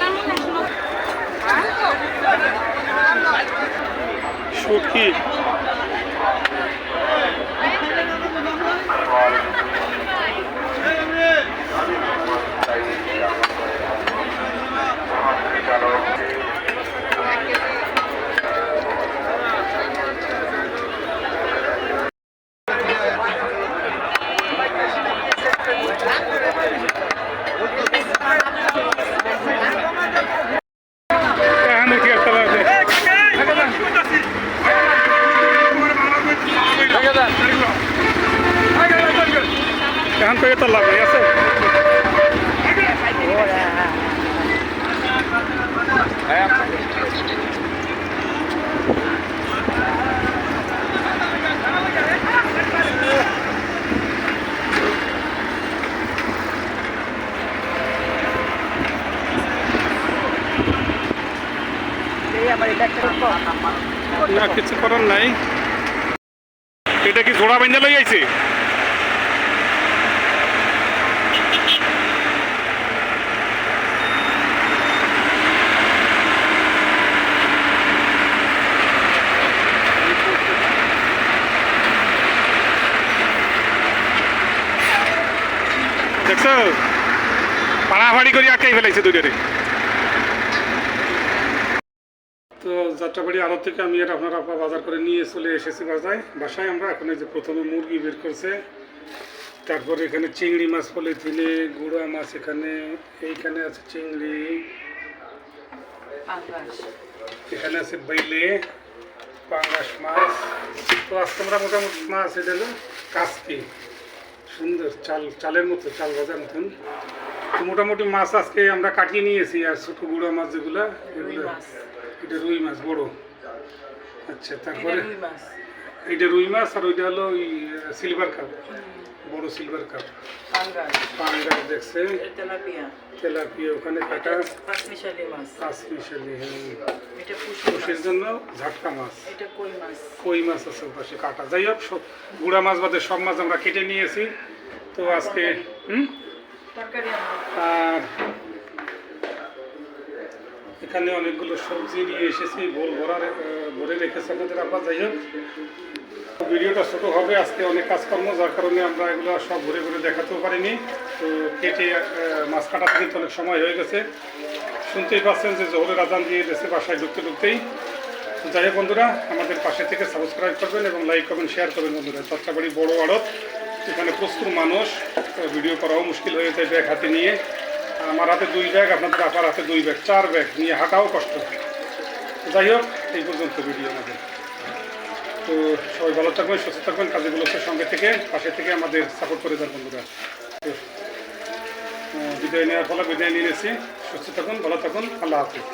না শুটকি এখানে কি একটা আছে এখান থেকে তো লাভ নেই আছে? না কিছু করার নাই। এটা কি ঘোড়া বাইন্দা লই দেখছ পাড়াফাড়ি করে আটকাই ফেলাইছে দুইটারে তো যাত্রাবাড়ি আড়ত থেকে আমি এটা আপনার বাজার করে নিয়ে চলে এসেছি বাসায় বাসায় আমরা এখন যে প্রথমে মুরগি বের করছে তারপরে এখানে চিংড়ি মাছ পলিথিনে গুঁড়া মাছ এখানে এইখানে আছে চিংড়ি এখানে আছে বেলে পাঙ্গাস মাছ। তো আজকে আমরা মোটামুটি মাছ এটা হলো কাসকি সুন্দর চাল চালের মতো চাল ভাজার মতন। তো মোটামুটি মাছ আজকে আমরা কাটিয়ে নিয়েছি আর ছোটো গুঁড়ো মাছ যেগুলো এগুলো। এটা রুই মাছ বড়। আচ্ছা তারপরে? এইটা রুই মাছ আর ওইটা হলো ওই সিলভার কাপ বড় সিলভার কাপ পাঙ্গাস দেখছে। তেলাপিয়া। ওখানে কাটা পাঁচ মিশালি হ্যাঁ। খুশির জন্য ঝাটকা মাছ। কই মাছ? আছে পাশে কাটা। যাই হোক সব গুঁড়া মাছ বাদে সব মাছ আমরা কেটে নিয়েছি। তো আজকে হুম? আর এখানে অনেকগুলো সবজি নিয়ে এসেছি বোল ভরা ভরে রেখেছে আপনাদের আবার যাই হোক ভিডিওটা ছোট হবে, আজকে অনেক কাজকর্ম, যার কারণে আমরা এগুলো সব ঘুরে ঘুরে দেখাতেও পারিনি। তো কেটে মাছ কাটাতে কিন্তু অনেক সময় হয়ে গেছে। শুনতেই পাচ্ছেন যে জহরের আজান দিয়ে দেশে বাসায় ঢুকতে ঢুকতেই। যাই হোক বন্ধুরা, আমাদের পাশে থেকে সাবস্ক্রাইব করবেন এবং লাইক করবেন শেয়ার করবেন বন্ধুরা। চর্চাবাড়ি বড় আড়ত, এখানে প্রচুর মানুষ ভিডিও করাও মুশকিল হয়ে যায় ব্যাগ হাতে নিয়ে। আমার হাতে দুই ব্যাগ, আপনাদের আপার হাতে দুই ব্যাগ, চার ব্যাগ, নিয়ে হাঁটাও কষ্ট। যাই হোক, এই পর্যন্ত ভিডিও আমাদের। তো সবাই ভালো থাকবেন, সুস্থ থাকবেন কাজগুলোর সঙ্গে থেকে, পাশে থেকে আমাদের সাপোর্ট করে দেওয়ার বন্ধুরা। বিদায় নেওয়ার ফলে বিদায় নিয়ে নিয়েছি। সুস্থ থাকুন, ভালো থাকুন, আল্লাহ হাফিজ।